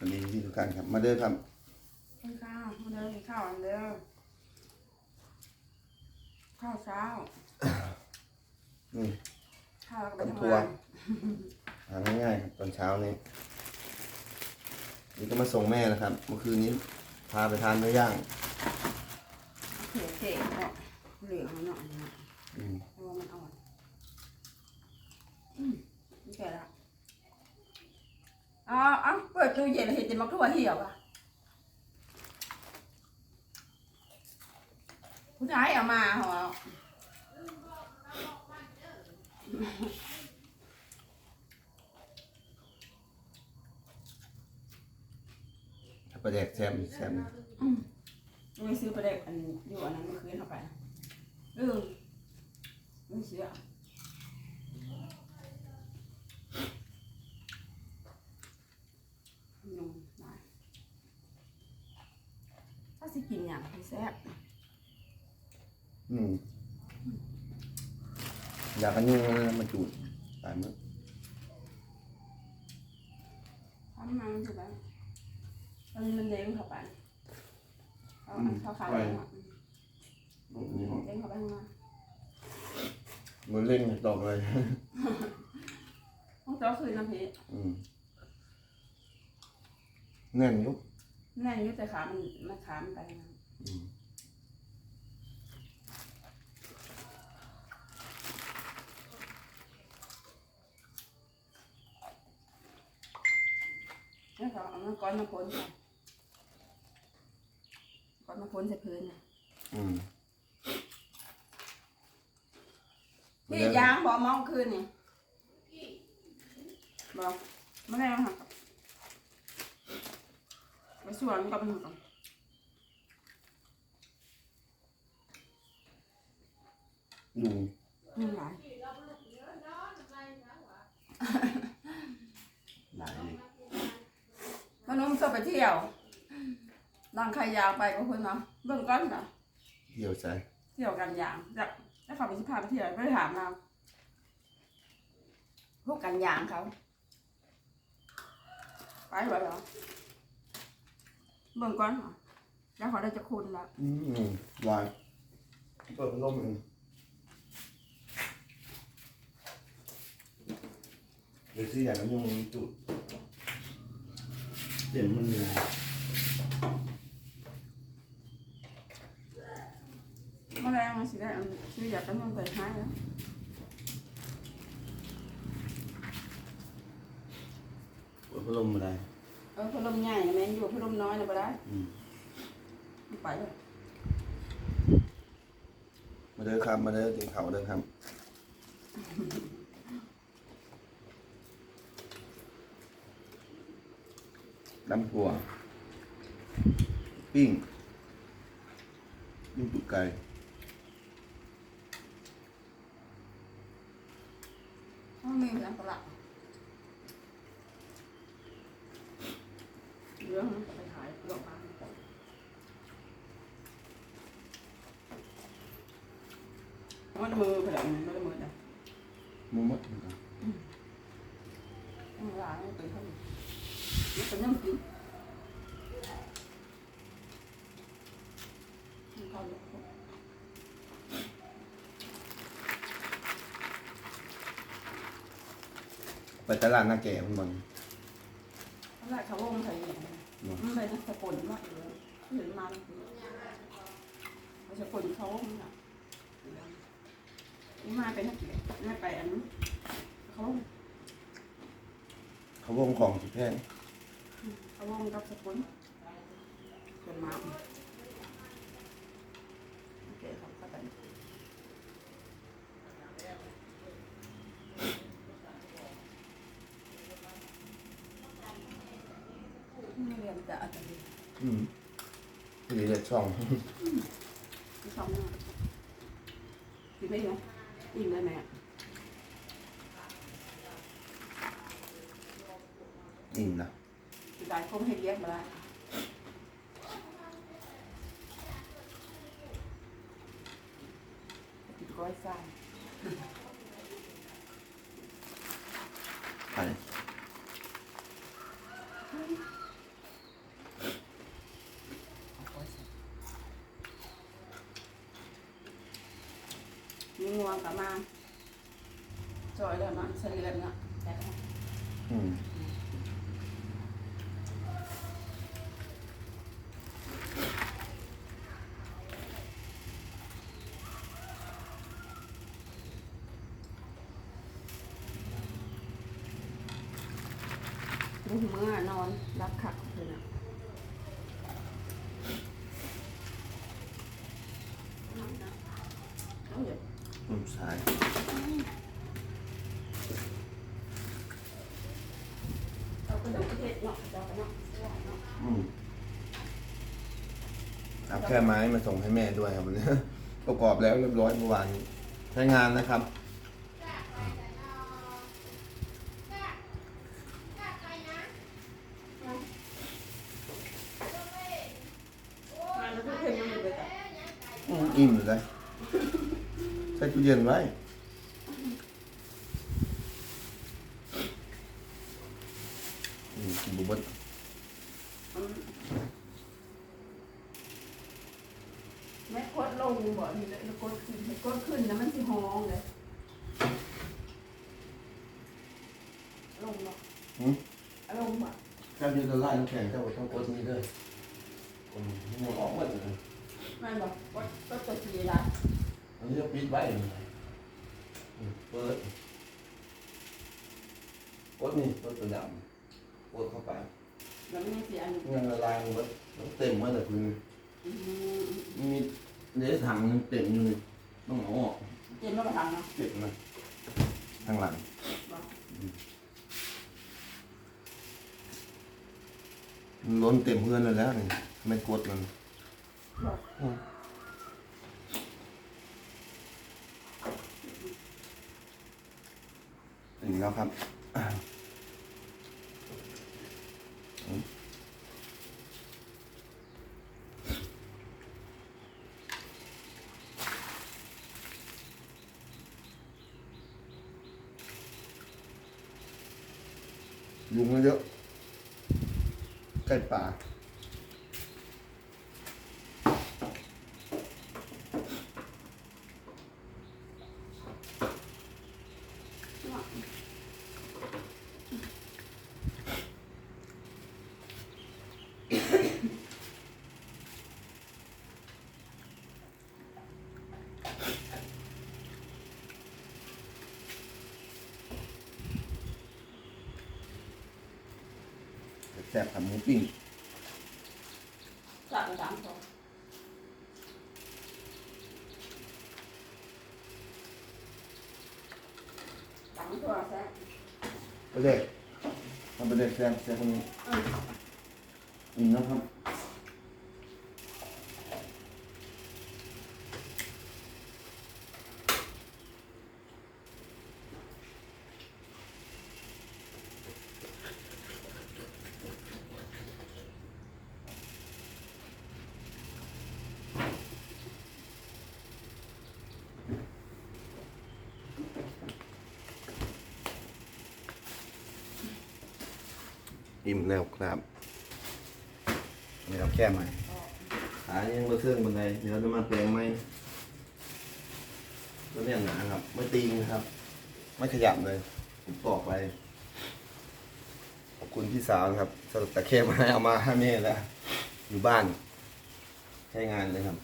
สวัสดีที่ทุกท่านครับ มาเด้อครับกินข้าวมาเดินกินข้าวอันเดียวข้าวเช้านี่ข้าวแล้วก็ไปตำทำทัวงานหาง่ายๆครับตอนเช้านี้นี่ก็มาส่งแม่นะครับ เมื่อคืนนี้พาไปทานเนื้อย่างเขียวเจ๋งเนาะเหลืองมันหน่อยนะอืม เพราะว่ามันอ่อนอืมนี่แก่ละ อ๋อเอ้าเปิดตู้เย็นแล้วเห็นแต่มันก็ว่าเหี่ยวอะผู้ชายเอามาเหรอถ้าประแดกแซมแซมไม่ซื้อไปได้อันอยู่อันนั้นเมื่อคืนเข้าไปนะเออไม่เชื่อนุ่มได้ถ้า สิกินอย่างที่แซ่บอืมอยากกันยุ่งแล้วมาจูดตายมั้งทำมันถูกไหมตอนนี้มันเด้งเข้าไปเอาอันเข้าขาวไปหน่อยตรงนี้มั้งเด้งเข้าไปข้างในเหมือนเล่นตอกเลยห้องเจ้าคือน้ำพริกอืมแน่นอยุบแน่นอยุ่แต่ขามันมันขามันไปนะอืม แล้วก็เอามันก้อนมาพ้นค่ะก้อนมาพ้นใส่พื้นน่ะอืมพี่ยางบอกมองคืนนี่บอกไม่ได้มาหักไปสวนกับมันก่ อนดูนี่หลายหลายดิมันนุ่มสบไปเที่ยวนั่งใครยาวไปก็คนเนาะเบื้องก้อนเนาะเที่ยวใส่เที่ยวกันยางจะจะขับไปสิพาไปเที่ยวไม่ได้ถามเราพวกกันยางเขาไปไว้เหรอเบื้องก้อนเหรอแล้วเขาได้จะคุณละอืมวายเปิดพัดลมเอง เดี๋ยวซื้ออย่างนั้นยุ่งจุดเดี๋ยวมันมีแมลงมันสิได้อันชื่ออยากจะมันไปหายแล้วเปิดพัดลมอะไรเออพัดลมใหญ่นะแม่นอยู่พัดลมน้อยนะบ่ได้อืมไม่ไปเลยมาเด้อครับ มาเด้อกินข้าวเด้อครับ น้ำถั่วปิ้งปิ้งตุกไก่ต้องมีอันตรายเรื่องนั้นไปขายโรงพยาบาลมันมือไปแล้วมันไม่ได้มือนะหมุมดนะครับมันล้างมันเป็นเท่านี้ มันเป็นน้ำกินมันเข้าอยู่ไปตลาดนาแก่มันบ่นตอนแรกเขาวงใส่เนี่ยมันเลยนะสะกดมากเลยเห็นมันเขาสะกดเขาวงน่ะนี่มาเป็นนักเกียรติไม่ไปอันนั้นเขาวงเขาวงของสิแพง เขาวงกับสกุลเป็นมาโอเคครับเข้าใจไม่เรียนจะอาจจะดีอืมนี่เด็ดช่องที่สองเนี่ยกินได้ไหมอิ่มได้ไหมอิ่มนะ หลายคงเห็นเรียกมาแล้วติดก้อยซ้ำไปมีงวงกับมาจอยแล้วมันเสลือนอ่ะแต่อืม เมื่อนอนรับขักคืนน่ะนอนนะเอาอยู่อืมสายเอากระดูกเห็ดเนาะเจ้าเนาะเสื้อเนาะอืมเอาแค่ไม้มาส่งให้แม่ด้วยครับวันนี้ประกอบแล้วเรียบร้อยเมื่อวานนี้ใช้งานนะครับ งานมันก็เพิ่มมันเลยแต่ อืมอิ่มเลย ใส่ตู้เย็นไว้อืมกินบุบดแม่กดลงบ่นี่เลยแล้วกดขึ้นให้กดขึ้นนะมันสิห้องเลยลงบ่หืมเอาลงบ่ถ้าที่ละลายน้ำแข็งเจ้าก็ต้องกดนี่ด้วยผมมันออกหมดเลยแม่นบ่กดกดตัวสีละ อันนี้จะปิดไว้อืมเปิดกดนี่กดตัวดำกดเข้าไปแล้วมันยังเสียอันเงินละลายหมดแล้วเต็มหมดเลยคืออืมมีเดี๋ยวถังนึงเต็มอยู่นี่ต้องเอาออกเจนมาประทังเนาะเก็บนะข้างหลังบ่มันล้นเต็มเพื่อนเลยแล้วนี่ไม่กดมัน ถึงแล้วครับยุงมันเยอะใกล้ป่า แซ่บกับหมูปิ้งจับไปสามตัวสามตัวแซ่บ ไปเลยทำไปเลยแซ่ อิ่มแล้วครับนี่เราแค่ใหม่ขายังมาเครื่องบันไดเดี๋ยวจะมาแปลงไหมตัวเนี้ยหนาครับ ไม่ตีงนะครับ ไม่ขยับเลยผมตอกไป ขอบคุณพี่สาวนะครับสรุปตะเข้มาให้เอามาให้แม่แล้ว อยู่บ้าน ใช้งานเลยครับ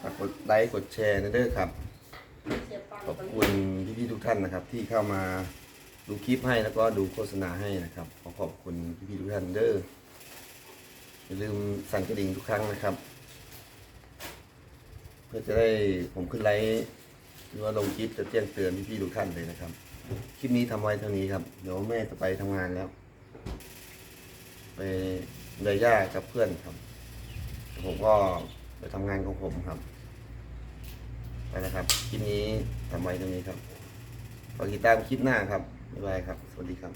ฝากกดไลค์กดแชร์นะเด้อครับ ขอบคุณพี่ๆทุกท่านนะครับ ที่เข้ามา ดูคลิปให้แล้วก็ดูโฆษณาให้นะครับ ขอขอบคุณพี่ทุกท่านเด้ออย่าลืมสั่นกระดิ่งทุกครั้งนะครับ เพื่อจะได้ผมขึ้นไลฟ์หรือว่าลงคลิปจะแจ้งเตือนพี่ๆทุกท่านเลยนะครับ คลิปนี้ทำไว้เท่านี้ครับ เดี๋ยวแม่จะไปทำงานแล้ว ไปเลยย่ากับเพื่อนครับผมก็ไปทำงานของผมครับไปนะครับคลิปนี้ทำไว้ตรงนี้ครับฝากติดตามคลิปหน้าครับ บ๊ายบายครับ สวัสดีครับ